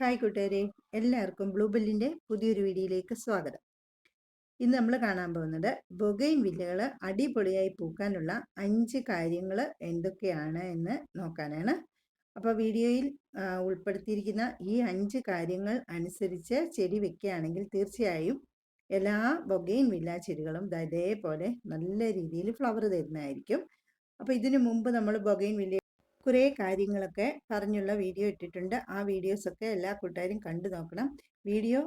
Hi കൂട്ടുകാരെ എല്ലാവർക്കും ബ്ലൂബെല്ലിന്റെ പുതിയൊരു വീഡിയോയിലേക്ക് സ്വാഗതം. ഇന്ന് നമ്മൾ കാണാൻ പോകുന്നത് ബൊഗൈൻ വില്ലകൾ അടിപൊളിയായി പൂക്കാനുള്ള അഞ്ച് കാര്യങ്ങൾ എന്തൊക്കെയാണ് എന്ന് നോക്കാനാണ്. അപ്പോൾ വീഡിയോയിൽ ഉൾപ്പെടുത്തിയിരിക്കുന്ന ഈ അഞ്ച് കാര്യങ്ങൾ അനുസരിച്ച് ചെടി വെക്കുകയാണെങ്കിൽ തീർച്ചയായും എല്ലാ ബൊഗൈൻ വില്ല ചെടികളും ഇതേപോലെ നല്ല രീതിയിൽ ഫ്ലവർ തരുന്നതായിരിക്കും. അപ്പോൾ ഇതിനു മുമ്പ് നമ്മൾ ബൊഗൈൻ വില്ല കുറേ കാര്യങ്ങളൊക്കെ പറഞ്ഞുള്ള വീഡിയോ ഇട്ടിട്ടുണ്ട്. ആ വീഡിയോസൊക്കെ എല്ലാ കൂട്ടുകാരും കണ്ടു നോക്കണം. വീഡിയോ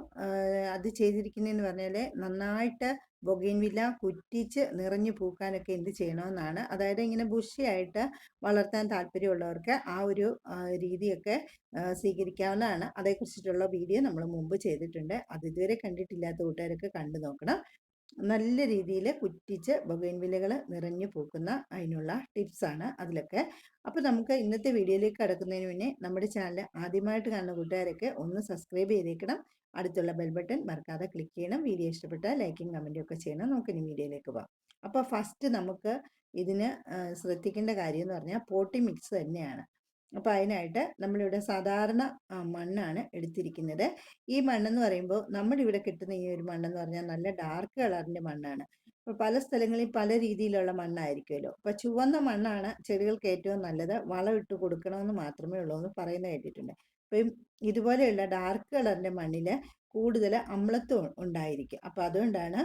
അത് ചെയ്തിരിക്കുന്നതെന്ന് പറഞ്ഞാൽ നന്നായിട്ട് ബൊഗൈൻവില്ല കുറ്റിച്ച് നിറഞ്ഞു പൂക്കാനൊക്കെ എന്ത് ചെയ്യണമെന്നാണ് അതായത് ഇങ്ങനെ ബുഷിയായിട്ട് വളർത്താൻ താല്പര്യമുള്ളവർക്ക് ആ ഒരു രീതിയൊക്കെ സ്വീകരിക്കാവുന്നതാണ്. അതേക്കുറിച്ചിട്ടുള്ള വീഡിയോ നമ്മൾ മുമ്പ് ചെയ്തിട്ടുണ്ട്. അത് ഇതുവരെ കണ്ടിട്ടില്ലാത്ത കൂട്ടുകാരൊക്കെ കണ്ടു നോക്കണം. നല്ല രീതിയിൽ കുറ്റിച്ച് ബൊഗൈൻവില്ലകൾ നിറഞ്ഞു പൂക്കുന്ന അതിനുള്ള ടിപ്സാണ് അതിലൊക്കെ. അപ്പോൾ നമുക്ക് ഇന്നത്തെ വീഡിയോയിലേക്ക് കടക്കുന്നതിന് മുന്നേ നമ്മുടെ ചാനൽ ആദ്യമായിട്ട് കാണുന്ന കൂട്ടുകാരൊക്കെ ഒന്ന് സബ്സ്ക്രൈബ് ചെയ്തേക്കണം. അടുത്തുള്ള ബെൽ ബട്ടൺ മറക്കാതെ ക്ലിക്ക് ചെയ്യണം. വീഡിയോ ഇഷ്ടപ്പെട്ടാൽ ലൈക്കും കമന്റും ഒക്കെ ചെയ്യണം. നമുക്ക് ഇനി വീഡിയോയിലേക്ക് പോകാം അപ്പോൾ ഫസ്റ്റ് നമുക്ക് ഇതിന് ശ്രദ്ധിക്കേണ്ട കാര്യം എന്ന് പറഞ്ഞാൽ പോട്ടി മിക്സ് തന്നെയാണ്. അപ്പോൾ അതിനായിട്ട് നമ്മളിവിടെ സാധാരണ മണ്ണാണ് എടുത്തിരിക്കുന്നത്. ഈ മണ്ണെന്ന് പറയുമ്പോൾ നമ്മുടെ ഇവിടെ കിട്ടുന്ന ഈ ഒരു മണ്ണെന്ന് പറഞ്ഞാൽ നല്ല ഡാർക്ക് കളറിന്റെ മണ്ണാണ്. അപ്പോൾ പല സ്ഥലങ്ങളിൽ പല രീതിയിലുള്ള മണ്ണായിരിക്കുമല്ലോ. അപ്പോൾ ചുവന്ന മണ്ണാണ് ചെടികൾക്ക് ഏറ്റവും നല്ലത്. വളം ഇട്ട് കൊടുക്കണമെന്ന് മാത്രമേ ഉള്ളൂ എന്ന് പറയുന്നത് കേട്ടിട്ടുണ്ട്. അപ്പം ഇതുപോലെയുള്ള ഡാർക്ക് കളറിന്റെ മണ്ണിൽ കൂടുതൽ അമ്ലത്വം ഉണ്ടായിരിക്കും. അപ്പോൾ അതുകൊണ്ടാണ്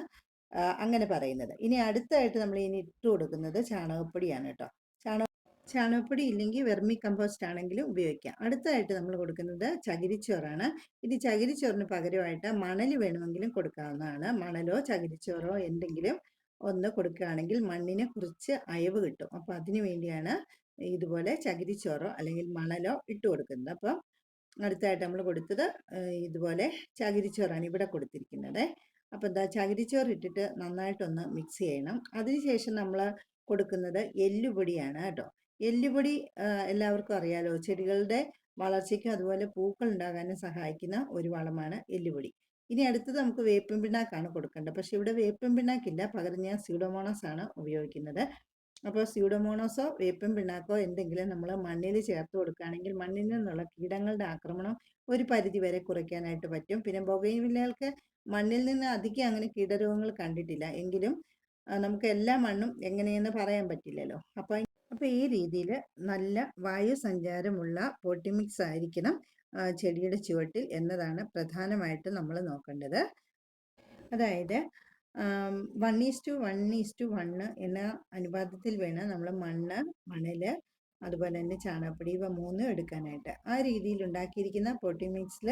അങ്ങനെ പറയുന്നത്. ഇനി അടുത്തായിട്ട് നമ്മൾ ഇനി ഇട്ട് കൊടുക്കുന്നത് ചാണകപ്പൊടിയാണ് കേട്ടോ. ചാണക ചാണകപ്പൊടി ഇല്ലെങ്കിൽ വെർമി കമ്പോസ്റ്റ് ആണെങ്കിലും ഉപയോഗിക്കാം. അടുത്തതായിട്ട് നമ്മൾ കൊടുക്കുന്നത് ചകിരിച്ചോറാണ്. ഇത് ചകിരിച്ചോറിന് പകരമായിട്ട് മണൽ വേണമെങ്കിലും കൊടുക്കാവുന്നതാണ്. മണലോ ചകിരിച്ചോറോ എന്തെങ്കിലും ഒന്ന് കൊടുക്കുകയാണെങ്കിൽ മണ്ണിനെ കുറിച്ച് അയവ് കിട്ടും. അപ്പോൾ അതിനു വേണ്ടിയാണ് ഇതുപോലെ ചകിരിച്ചോറോ അല്ലെങ്കിൽ മണലോ ഇട്ട് കൊടുക്കുന്നത്. അപ്പം അടുത്തായിട്ട് നമ്മൾ കൊടുത്തത് ഇതുപോലെ ചകിരിച്ചോറാണ് ഇവിടെ കൊടുത്തിരിക്കുന്നത്. അപ്പോൾ എന്താ ചകിരിച്ചോറ് ഇട്ടിട്ട് നന്നായിട്ടൊന്ന് മിക്സ് ചെയ്യണം. അതിനുശേഷം നമ്മൾ കൊടുക്കുന്നത് എല്ലുപൊടിയാണ് കേട്ടോ. എല്ലുപൊടി എല്ലാവർക്കും അറിയാലോ. ചെടികളുടെ വളർച്ചയ്ക്കും അതുപോലെ പൂക്കൾ ഉണ്ടാകാനും സഹായിക്കുന്ന ഒരു വളമാണ് എല്ലുപൊടി. ഇനി അടുത്തത് നമുക്ക് വേപ്പിൻ പിണ്ണാക്കാണ് കൊടുക്കേണ്ടത്. പക്ഷെ ഇവിടെ വേപ്പിൻ പിണ്ണാക്കില്ല. പകരം ഞാൻ സ്യൂഡോമോണോസ് ആണ് ഉപയോഗിക്കുന്നത്. അപ്പോൾ സ്യൂഡോമോണോസോ വേപ്പിൻ പിണ്ണാക്കോ എന്തെങ്കിലും നമ്മൾ മണ്ണിൽ ചേർത്ത് കൊടുക്കുകയാണെങ്കിൽ മണ്ണിൽ നിന്നുള്ള കീടങ്ങളുടെ ആക്രമണം ഒരു പരിധി വരെ കുറയ്ക്കാനായിട്ട് പറ്റും. പിന്നെ ബൊഗൈവില്ലകൾക്ക് മണ്ണിൽ നിന്ന് അധികം അങ്ങനെ കീടരോഗങ്ങൾ കണ്ടിട്ടില്ല. എങ്കിലും നമുക്ക് എല്ലാ മണ്ണും എങ്ങനെയെന്ന് പറയാൻ പറ്റില്ലല്ലോ. അപ്പോൾ അപ്പോൾ ഈ രീതിയിൽ നല്ല വായു സഞ്ചാരമുള്ള പോട്ടി മിക്സ് ആയിരിക്കണം ചെടിയുടെ ചുവട്ടിൽ എന്നതാണ് പ്രധാനമായിട്ടും നമ്മൾ നോക്കേണ്ടത്. അതായത് one is to one is to one എന്ന അനുപാതത്തിൽ വേണം നമ്മൾ മണ്ണ് മണൽ അതുപോലെ തന്നെ ചാണകപ്പൊടി ഇവ മൂന്നും എടുക്കാനായിട്ട്. ആ രീതിയിൽ ഉണ്ടാക്കിയിരിക്കുന്ന പോട്ടി മിക്സിൽ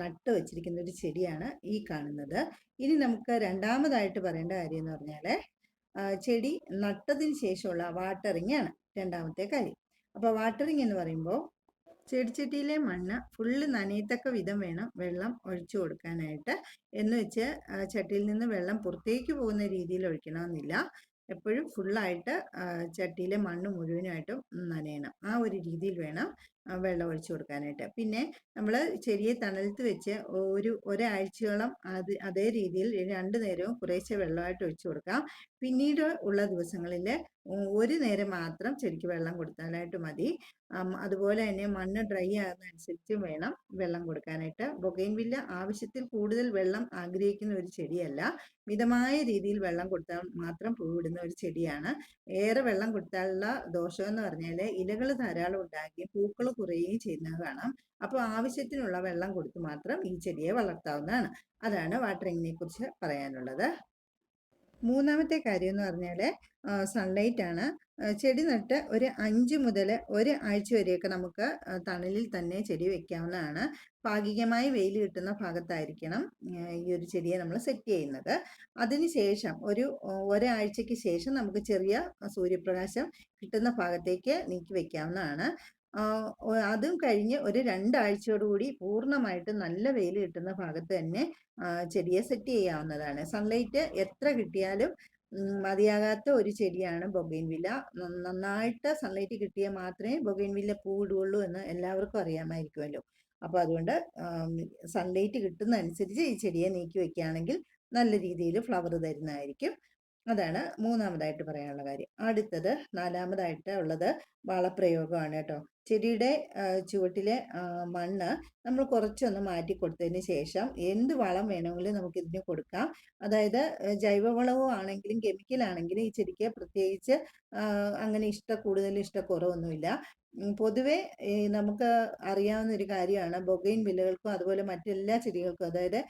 നട്ട് വെച്ചിരിക്കുന്ന ഒരു ചെടിയാണ് ഈ കാണുന്നത്. ഇനി നമുക്ക് രണ്ടാമതായിട്ട് പറയേണ്ട കാര്യം എന്ന് പറഞ്ഞാൽ ചെടി നട്ടതിന് ശേഷമുള്ള വാട്ടറിങ് ആണ് രണ്ടാമത്തെ കാര്യം. അപ്പോൾ വാട്ടറിങ് എന്ന് പറയുമ്പോൾ ചെടിച്ചട്ടിയിലെ മണ്ണ് ഫുള്ള് നനയത്തക്ക വിധം വേണം വെള്ളം ഒഴിച്ചു കൊടുക്കാനായിട്ട്. എന്ന് വെച്ച് ചട്ടിയിൽ നിന്ന് വെള്ളം പുറത്തേക്ക് പോകുന്ന രീതിയിൽ ഒഴിക്കണമെന്നില്ല. എപ്പോഴും ഫുള്ളായിട്ട് ചട്ടിയിലെ മണ്ണ് മുഴുവനായിട്ടും നനയണം. ആ ഒരു രീതിയിൽ വേണം വെള്ളം ഒഴിച്ചു കൊടുക്കാനായിട്ട്. പിന്നെ നമ്മൾ ചെറിയ തണലത്ത് വെച്ച് ഒരു ഒരാഴ്ചയോളം അത് അതേ രീതിയിൽ രണ്ട് നേരവും കുറേശ്ശെ വെള്ളമായിട്ട് ഒഴിച്ചു കൊടുക്കാം. പിന്നീട് ഉള്ള ദിവസങ്ങളിൽ ഒരു നേരം മാത്രം ചെടിക്ക് വെള്ളം കൊടുത്താലായിട്ട് മതി. അതുപോലെ തന്നെ മണ്ണ് ഡ്രൈ ആകുന്നതനുസരിച്ച് വേണം വെള്ളം കൊടുക്കാനായിട്ട്. ബൊഗൈൻവില്ല ആവശ്യത്തിൽ കൂടുതൽ വെള്ളം ആഗ്രഹിക്കുന്ന ഒരു ചെടിയല്ല. മിതമായ രീതിയിൽ വെള്ളം കൊടുത്താൽ മാത്രം പൂവിടുന്ന ഒരു ചെടിയാണ്. ഏറെ വെള്ളം കൊടുത്താലുള്ള ദോഷം എന്ന് പറഞ്ഞാൽ ഇലകൾ ധാരാളം ഉണ്ടാകുകയും പൂക്കൾ കുറയുകയും ചെയ്യുന്നത് കാണാം. അപ്പോൾ ആവശ്യത്തിനുള്ള വെള്ളം കൊടുത്ത് മാത്രം ഈ ചെടിയെ വളർത്താവുന്നതാണ്. അതാണ് വാട്ടറിങ്ങിനെ കുറിച്ച് പറയാനുള്ളത്. മൂന്നാമത്തെ കാര്യം എന്ന് പറഞ്ഞാൽ സൺലൈറ്റ് ആണ്. ചെടി നട്ട് ഒരു അഞ്ച് മുതൽ ഒരു ആഴ്ച വരെയൊക്കെ നമുക്ക് തണലിൽ തന്നെ ചെടി വെക്കാവുന്നതാണ്. ഭാഗികമായി വെയിൽ കിട്ടുന്ന ഭാഗത്തായിരിക്കണം ഈ ഒരു ചെടിയെ നമ്മൾ സെറ്റ് ചെയ്യുന്നത്. അതിനുശേഷം ഒരു ഒരാഴ്ചയ്ക്ക് ശേഷം നമുക്ക് ചെറിയ സൂര്യപ്രകാശം കിട്ടുന്ന ഭാഗത്തേക്ക് നീക്കി വെക്കാവുന്നതാണ്. അതും കഴിഞ്ഞ് ഒരു രണ്ടാഴ്ചയോടുകൂടി പൂർണമായിട്ട് നല്ല വെയിൽ കിട്ടുന്ന ഭാഗത്ത് തന്നെ ചെടിയെ സെറ്റ് ചെയ്യാവുന്നതാണ്. സൺലൈറ്റ് എത്ര കിട്ടിയാലും മതിയാകാത്ത ഒരു ചെടിയാണ് ബൊഗൈൻവില്ല വില്ല. നന്നായിട്ട് സൺലൈറ്റ് കിട്ടിയാൽ മാത്രമേ ബൊഗൈൻവില്ല പൂവിടുകയുള്ളൂ എന്ന് എല്ലാവർക്കും അറിയാമായിരിക്കുമല്ലോ. അപ്പോൾ അതുകൊണ്ട് സൺലൈറ്റ് കിട്ടുന്ന അനുസരിച്ച് ഈ ചെടിയെ നീക്കി വെക്കുകയാണെങ്കിൽ നല്ല രീതിയിൽ ഫ്ലവർ തരുന്നതായിരിക്കും. അതാണ് മൂന്നാമതായിട്ട് പറയാനുള്ള കാര്യം. അടുത്തത് നാലാമതായിട്ട് ഉള്ളത് വളപ്രയോഗമാണ് കേട്ടോ. ചെടിയുടെ ചുവട്ടിലെ മണ്ണ് നമ്മൾ കുറച്ചൊന്ന് മാറ്റി കൊടുത്തതിന് ശേഷം എന്ത് വളം വേണമെങ്കിലും നമുക്ക് ഇതിന് കൊടുക്കാം. അതായത് ജൈവവളവും ആണെങ്കിലും കെമിക്കൽ ആണെങ്കിലും ഈ ചെടിക്ക് പ്രത്യേകിച്ച് അങ്ങനെ ഇഷ്ട കൂടുതൽ ഇഷ്ടക്കുറവൊന്നുമില്ല. പൊതുവേ നമുക്ക് അറിയാവുന്ന ഒരു കാര്യമാണ് ബൊഗൈൻ വില്ലകൾക്കും അതുപോലെ മറ്റെല്ലാ ചെടികൾക്കും അതായത്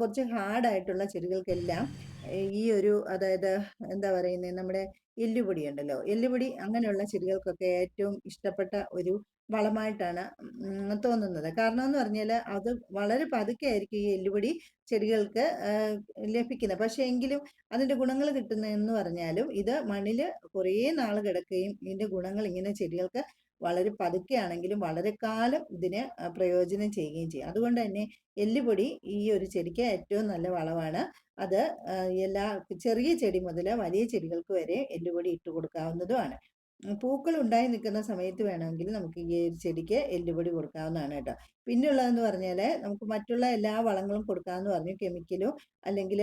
കുറച്ച് ഹാർഡായിട്ടുള്ള ചെടികൾക്കെല്ലാം ഈ ഒരു അതായത് എന്താ പറയുന്നത് നമ്മുടെ എല്ലുപൊടി ഉണ്ടല്ലോ. എല്ലുപൊടി അങ്ങനെയുള്ള ചെടികൾക്കൊക്കെ ഏറ്റവും ഇഷ്ടപ്പെട്ട ഒരു വളമായിട്ടാണ് തോന്നുന്നത്. കാരണം എന്ന് പറഞ്ഞാൽ അത് വളരെ പതുക്കെ ആയിരിക്കും ഈ എല്ലുപൊടി ചെടികൾക്ക് ലഭിക്കുന്നത്. പക്ഷേ എങ്കിലും അതിന്റെ ഗുണങ്ങൾ കിട്ടുന്നതെന്ന് പറഞ്ഞാലും ഇത് മണ്ണിൽ കുറേ നാൾ കിടക്കുകയും ഇതിന്റെ ഗുണങ്ങൾ ഇങ്ങനെ ചെടികൾക്ക് വളരെ പതുക്കെയാണെങ്കിലും വളരെ കാലം ഇതിന് പ്രയോജനം ചെയ്യുകയും ചെയ്യും. അതുകൊണ്ട് തന്നെ എല്ലുപൊടി ഈ ഒരു ചെടിക്ക് ഏറ്റവും നല്ല വളമാണ്. അത് എല്ലാ ചെറിയ ചെടി മുതൽ വലിയ ചെടികൾക്ക് വരെ എല്ലുപൊടി ഇട്ട് കൊടുക്കാവുന്നതുമാണ്. പൂക്കൾ ഉണ്ടായി നിൽക്കുന്ന സമയത്ത് വേണമെങ്കിൽ നമുക്ക് ഈ ചെടിക്ക് എല്ലുപൊടി കൊടുക്കാവുന്നതാണ് കേട്ടോ. പിന്നുള്ളതെന്ന് പറഞ്ഞാൽ നമുക്ക് മറ്റുള്ള എല്ലാ വളങ്ങളും കൊടുക്കാമെന്ന് പറഞ്ഞു. കെമിക്കലോ അല്ലെങ്കിൽ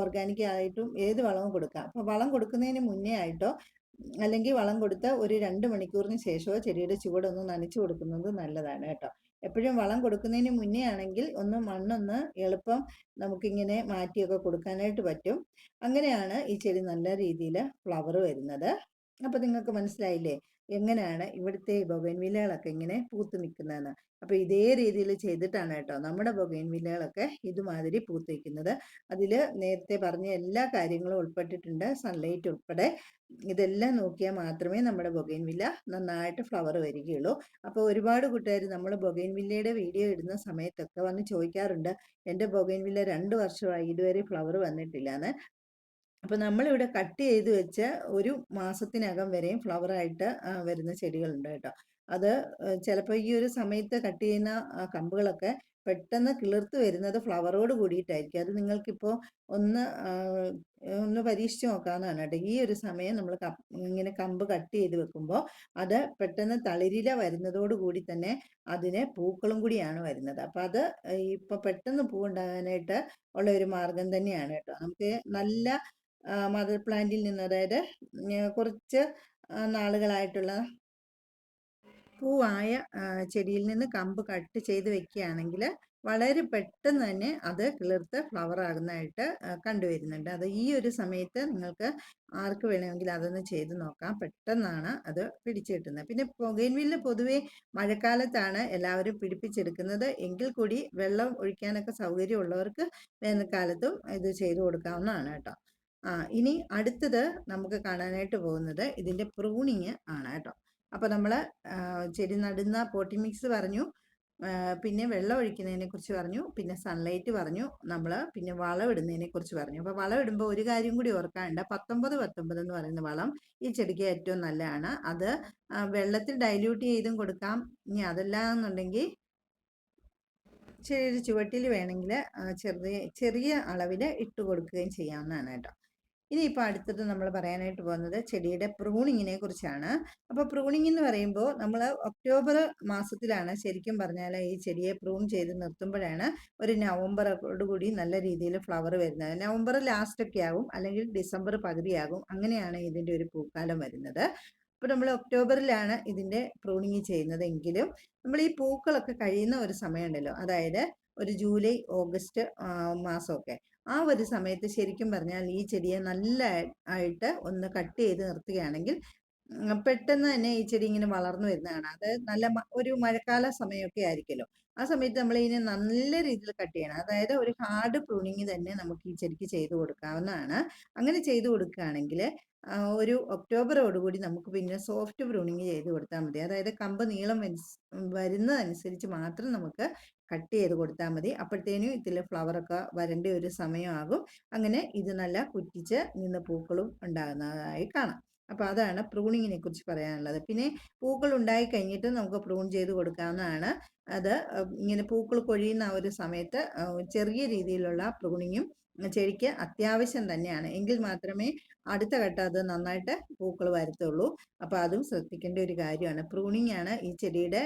ഓർഗാനിക് ആയിട്ടും ഏത് വളവും കൊടുക്കാം. അപ്പോൾ വളം കൊടുക്കുന്നതിന് മുന്നേ ആയിട്ടോ അല്ലെങ്കിൽ വളം കൊടുത്ത് ഒരു രണ്ട് മണിക്കൂറിന് ശേഷമോ ചെടിയുടെ ചുവടൊന്ന് നനച്ചു കൊടുക്കുന്നത് നല്ലതാണ് കേട്ടോ. എപ്പോഴും വളം കൊടുക്കുന്നതിന് മുന്നേ ആണെങ്കിൽ ഒന്ന് മണ്ണൊന്ന് എളുപ്പം നമുക്കിങ്ങനെ മാറ്റിയൊക്കെ കൊടുക്കാനായിട്ട് പറ്റും. അങ്ങനെയാണ് ഈ ചെടി നല്ല രീതിയിൽ ഫ്ലവർ വരുന്നത്. അപ്പോൾ നിങ്ങൾക്ക് മനസ്സിലായില്ലേ? എങ്ങനെയാണ് ഇവിടുത്തെ ബൊഗൈൻവില്ലകളൊക്കെ ഇങ്ങനെ പൂത്തു നിൽക്കുന്നതെന്ന്. അപ്പോൾ ഇതേ രീതിയിൽ ചെയ്തിട്ടാണ് കേട്ടോ നമ്മുടെ ബൊഗൈൻവില്ലകളൊക്കെ ഇതുമാതിരി പൂത്ത് നിൽക്കുന്നത്. അതിൽ നേരത്തെ പറഞ്ഞ എല്ലാ കാര്യങ്ങളും ഉൾപ്പെട്ടിട്ടുണ്ട്. സൺലൈറ്റ് ഉൾപ്പെടെ. ഇതെല്ലാം നോക്കിയാൽ മാത്രമേ നമ്മുടെ ബൊഗൈൻവില്ല നന്നായിട്ട് ഫ്ലവർ വരികയുള്ളൂ. അപ്പോൾ ഒരുപാട് കൂട്ടുകാർ നമ്മൾ ബൊഗൈൻവില്ലയുടെ വീഡിയോ ഇടുന്ന സമയത്തൊക്കെ വന്ന് ചോദിക്കാറുണ്ട് എന്റെ ബൊഗൈൻവില്ല രണ്ട് വർഷമായി ഇതുവരെ ഫ്ലവർ വന്നിട്ടില്ല എന്ന് അപ്പോൾ നമ്മളിവിടെ കട്ട് ചെയ്ത് വെച്ച ഒരു മാസത്തിനകം വരെയും ഫ്ലവറായിട്ട് വരുന്ന ചെടികളുണ്ട് കേട്ടോ. അത് ചിലപ്പോൾ ഈ ഒരു സമയത്ത് കട്ട് ചെയ്യുന്ന കമ്പുകളൊക്കെ പെട്ടെന്ന് കിളിർത്ത് വരുന്നത് ഫ്ലവറോട് കൂടിയിട്ടായിരിക്കും. അത് നിങ്ങൾക്കിപ്പോൾ ഒന്ന് ഒന്ന് പരീക്ഷിച്ച് നോക്കാവുന്നതാണ് കേട്ടോ. ഈ ഒരു സമയം നമ്മൾ ഇങ്ങനെ കമ്പ് കട്ട് ചെയ്ത് വെക്കുമ്പോൾ അത് പെട്ടെന്ന് തളിരില വരുന്നതോട് കൂടി തന്നെ അതിന് പൂക്കളും കൂടിയാണ് വരുന്നത്. അപ്പം അത് ഇപ്പം പെട്ടെന്ന് പൂ ഉണ്ടാകാനായിട്ട് ഉള്ള ഒരു മാർഗം തന്നെയാണ് കേട്ടോ. നമുക്ക് നല്ല മദർ പ്ലാന്റിൽ നിന്ന് അതായത് കുറച്ച് നാളുകളായിട്ടുള്ള പൂവായ ചെടിയിൽ നിന്ന് കമ്പ് കട്ട് ചെയ്ത് വെക്കുകയാണെങ്കിൽ വളരെ പെട്ടെന്ന് തന്നെ അത് കിളിർത്ത് ഫ്ലവർ ആകുന്നതായിട്ട് കണ്ടുവരുന്നുണ്ട്. അത് ഈ ഒരു സമയത്ത് നിങ്ങൾക്ക് ആർക്ക് വേണമെങ്കിൽ അതൊന്ന് ചെയ്ത് നോക്കാം. പെട്ടെന്നാണ് അത് പിടിച്ചെടുക്കുന്നത് പിന്നെ പുകയിൻവില്ല് പൊതുവേ മഴക്കാലത്താണ് എല്ലാവരും പിടിപ്പിച്ചെടുക്കുന്നത്. എങ്കിൽ കൂടി വെള്ളം ഒഴിക്കാനൊക്കെ സൗകര്യമുള്ളവർക്ക് വേനൽക്കാലത്തും ഇത് ചെയ്തു കൊടുക്കാവുന്നതാണ് കേട്ടോ. ആ ഇനി അടുത്തത് നമുക്ക് കാണാനായിട്ട് പോകുന്നത് ഇതിന്റെ പ്രൂണിങ് ആണ് കേട്ടോ. അപ്പോൾ നമ്മൾ ചെടി നടുന്ന പോട്ടി മിക്സ് പറഞ്ഞു പിന്നെ വെള്ളം ഒഴിക്കുന്നതിനെ കുറിച്ച് പറഞ്ഞു പിന്നെ സൺലൈറ്റ് പറഞ്ഞു നമ്മൾ പിന്നെ വളമിടുന്നതിനെ കുറിച്ച് പറഞ്ഞു. അപ്പോൾ വളം ഇടുമ്പോൾ ഒരു കാര്യം കൂടി ഓർക്കാനുണ്ട്. പത്തൊമ്പത് പത്തൊമ്പത് എന്ന് പറയുന്ന വളം ഈ ചെടിക്ക് ഏറ്റവും നല്ലതാണ്. അത് വെള്ളത്തിൽ ഡൈല്യൂട്ട് ചെയ്തും കൊടുക്കാം. ഇനി അതല്ല എന്നുണ്ടെങ്കിൽ ചെറിയൊരു ചുവട്ടിൽ വേണമെങ്കിൽ ചെറിയ ചെറിയ അളവിൽ ഇട്ട് കൊടുക്കുകയും ചെയ്യാവുന്നതാണ് കേട്ടോ. ഇനിയിപ്പോൾ അടുത്തത് നമ്മൾ പറയാനായിട്ട് പോകുന്നത് ചെടിയുടെ പ്രൂണിങ്ങിനെ കുറിച്ചാണ്. അപ്പോൾ പ്രൂണിംഗ് എന്ന് പറയുമ്പോൾ നമ്മൾ ഒക്ടോബർ മാസത്തിലാണ് ശരിക്കും പറഞ്ഞാൽ ഈ ചെടിയെ പ്രൂൺ ചെയ്ത് നിർത്തുമ്പോഴാണ് ഒരു നവംബറോട് കൂടി നല്ല രീതിയിൽ ഫ്ലവർ വരുന്നത്. നവംബർ ലാസ്റ്റ് ഒക്കെ ആകും അല്ലെങ്കിൽ ഡിസംബർ പകുതിയാകും അങ്ങനെയാണ് ഇതിന്റെ ഒരു പൂക്കാലം വരുന്നത്. അപ്പോൾ നമ്മൾ ഒക്ടോബറിലാണ് ഇതിന്റെ പ്രൂണിങ് ചെയ്യുന്നത് എങ്കിലും നമ്മൾ ഈ പൂക്കളൊക്കെ കഴിയുന്ന ഒരു സമയമുണ്ടല്ലോ. അതായത് ഒരു ജൂലൈ ഓഗസ്റ്റ് മാസമൊക്കെ. ആ ഒരു സമയത്ത് ശരിക്കും പറഞ്ഞാൽ ഈ ചെടിയെ നല്ല ആയിട്ട് ഒന്ന് കട്ട് ചെയ്ത് നിർത്തുകയാണെങ്കിൽ പെട്ടെന്ന് തന്നെ ഈ ചെടി ഇങ്ങനെ വളർന്നു വരുന്നതാണ്. അത് നല്ല ഒരു മഴക്കാല സമയമൊക്കെ ആയിരിക്കുമല്ലോ ആ സമയത്ത് നമ്മൾ ഇതിനെ നല്ല രീതിയിൽ കട്ട് ചെയ്യണം. അതായത് ഒരു ഹാർഡ് പ്രൂണിങ് തന്നെ നമുക്ക് ഈ ചെടിക്ക് ചെയ്തു കൊടുക്കാവുന്നതാണ്. അങ്ങനെ ചെയ്തു കൊടുക്കുകയാണെങ്കിൽ ഒരു ഒക്ടോബറോടുകൂടി നമുക്ക് പിന്നെ സോഫ്റ്റ് പ്രൂണിങ് ചെയ്ത് കൊടുത്താൽ മതി. അതായത് കമ്പ് നീളം വരുന്നതനുസരിച്ച് മാത്രം നമുക്ക് കട്ട് ചെയ്ത് കൊടുത്താൽ മതി. അപ്പോഴത്തേനും ഇതിൽ ഫ്ലവറൊക്കെ വരേണ്ട ഒരു സമയമാകും. അങ്ങനെ ഇത് നല്ല കുറ്റിച്ച് നിന്ന് പൂക്കളും ഉണ്ടാകുന്നതായി കാണാം. അപ്പോൾ അതാണ് പ്രൂണിങ്ങിനെ കുറിച്ച് പറയാനുള്ളത്. പിന്നെ പൂക്കൾ ഉണ്ടായി കഴിഞ്ഞിട്ട് നമുക്ക് പ്രൂൺ ചെയ്ത് കൊടുക്കാവുന്നതാണ്. അത് ഇങ്ങനെ പൂക്കൾ കൊഴിയുന്ന ഒരു സമയത്ത് ചെറിയ രീതിയിലുള്ള പ്രൂണിങ്ങും ചെടിക്ക് അത്യാവശ്യം തന്നെയാണ്. എങ്കിൽ മാത്രമേ അടുത്ത ഘട്ടം അത് നന്നായിട്ട് പൂക്കൾ വരത്തുള്ളൂ. അപ്പോൾ അതും ശ്രദ്ധിക്കേണ്ട ഒരു കാര്യമാണ്. പ്രൂണിങ് ആണ് ഈ ചെടിയുടെ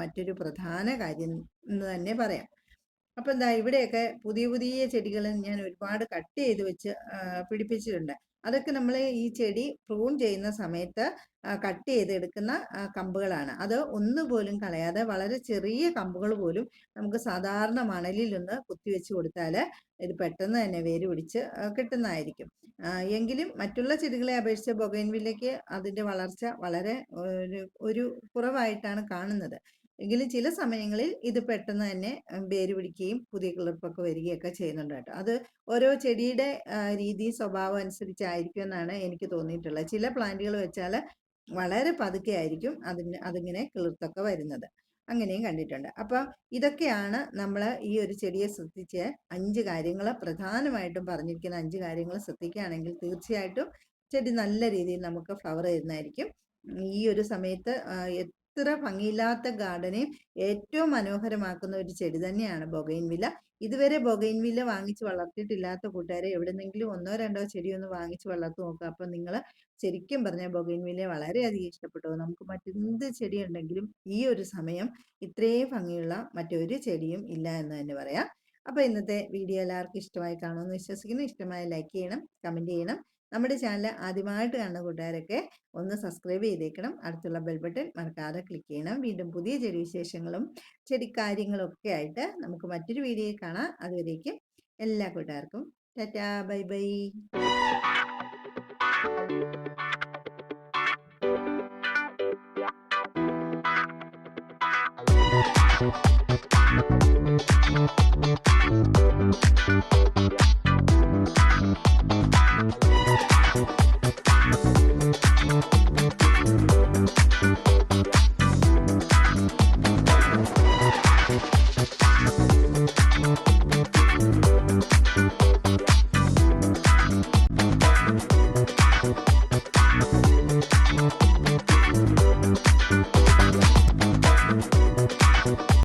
മറ്റൊരു പ്രധാന കാര്യം എന്ന് തന്നെ പറയാം. അപ്പോൾ എന്താ ഇവിടെയൊക്കെ പുതിയ പുതിയ ചെടികൾ ഞാൻ ഒരുപാട് കട്ട് ചെയ്ത് വെച്ച് പിടിപ്പിച്ചിട്ടുണ്ട്. അതൊക്കെ നമ്മൾ ഈ ചെടി പ്രൂൺ ചെയ്യുന്ന സമയത്ത് കട്ട് ചെയ്തെടുക്കുന്ന കമ്പുകളാണ്. അത് ഒന്നുപോലും കളയാതെ വളരെ ചെറിയ കമ്പുകൾ പോലും നമുക്ക് സാധാരണ മണലിൽ ഒന്ന് കുത്തിവെച്ച് കൊടുത്താൽ ഇത് പെട്ടെന്ന് തന്നെ വേര് പിടിച്ച് കിട്ടുന്നതായിരിക്കും. എങ്കിലും മറ്റുള്ള ചെടികളെ അപേക്ഷിച്ച് ബൊഗൈൻവില്ലയ്ക്ക് അതിന്റെ വളർച്ച വളരെ ഒരു കുറവായിട്ടാണ് കാണുന്നത്. എങ്കിലും ചില സമയങ്ങളിൽ ഇത് പെട്ടെന്ന് തന്നെ വേര് പിടിക്കുകയും പുതിയ കിളിർപ്പൊക്കെ വരികയൊക്കെ ചെയ്യുന്നുണ്ട് കേട്ടോ. അത് ഓരോ ചെടിയുടെ രീതി സ്വഭാവം അനുസരിച്ചായിരിക്കും എന്നാണ് എനിക്ക് തോന്നിയിട്ടുള്ളത്. ചില പ്ലാന്റുകൾ വെച്ചാൽ വളരെ പതുക്കെ ആയിരിക്കും അതിന് അതിങ്ങനെ കിളിർത്തൊക്കെ വരുന്നത്. അങ്ങനെയും കണ്ടിട്ടുണ്ട്. അപ്പം ഇതൊക്കെയാണ് നമ്മൾ ഈ ഒരു ചെടിയെ ശ്രദ്ധിച്ച് അഞ്ച് കാര്യങ്ങൾ പ്രധാനമായിട്ടും പറഞ്ഞിരിക്കുന്ന അഞ്ച് കാര്യങ്ങൾ ശ്രദ്ധിക്കുകയാണെങ്കിൽ തീർച്ചയായിട്ടും ചെടി നല്ല രീതിയിൽ നമുക്ക് ഫ്ലവർ തരുന്നതായിരിക്കും. ഈ ഒരു സമയത്ത് ആ, എത്ര ഭംഗിയില്ലാത്ത ഗാർഡനെ ഏറ്റവും മനോഹരമാക്കുന്ന ഒരു ചെടി തന്നെയാണ് ബൊഗൈൻവില്ല ഇതുവരെ ബൊഗൈൻവില്ല വാങ്ങിച്ച് വളർത്തിയിട്ടില്ലാത്ത കൂട്ടുകാരെ എവിടെന്നെങ്കിലും ഒന്നോ രണ്ടോ ചെടിയൊന്ന് വാങ്ങിച്ച് വളർത്തി നോക്കുക അപ്പം നിങ്ങൾ ശരിക്കും പറഞ്ഞാൽ ബൊഗൈൻവില്ല വളരെയധികം ഇഷ്ടപ്പെട്ടു. നമുക്ക് മറ്റെന്ത് ചെടി ഉണ്ടെങ്കിലും ഈ ഒരു സമയം ഇത്രയും ഭംഗിയുള്ള മറ്റൊരു ചെടിയും ഇല്ല എന്ന് തന്നെ പറയാം. അപ്പോൾ ഇന്നത്തെ വീഡിയോ എല്ലാവർക്കും ഇഷ്ടമായി കാണുമെന്ന് വിശ്വസിക്കുന്നു. ഇഷ്ടമായ ലൈക്ക് ചെയ്യണം കമന്റ് ചെയ്യണം. നമ്മുടെ ചാനൽ ആദ്യമായിട്ട് കാണുന്ന കൂട്ടുകാരൊക്കെ ഒന്ന് സബ്സ്ക്രൈബ് ചെയ്തേക്കണം. അടുത്തുള്ള ബെൽ ബട്ടൺ മറക്കാതെ ക്ലിക്ക് ചെയ്യണം. വീണ്ടും പുതിയ ചെടി വിശേഷങ്ങളും ചെടിക്കാര്യങ്ങളും ഒക്കെ ആയിട്ട് നമുക്ക് മറ്റൊരു വീഡിയോ കാണാം. അതുവരേക്ക് എല്ലാ കൂട്ടുകാർക്കും tata bye bye.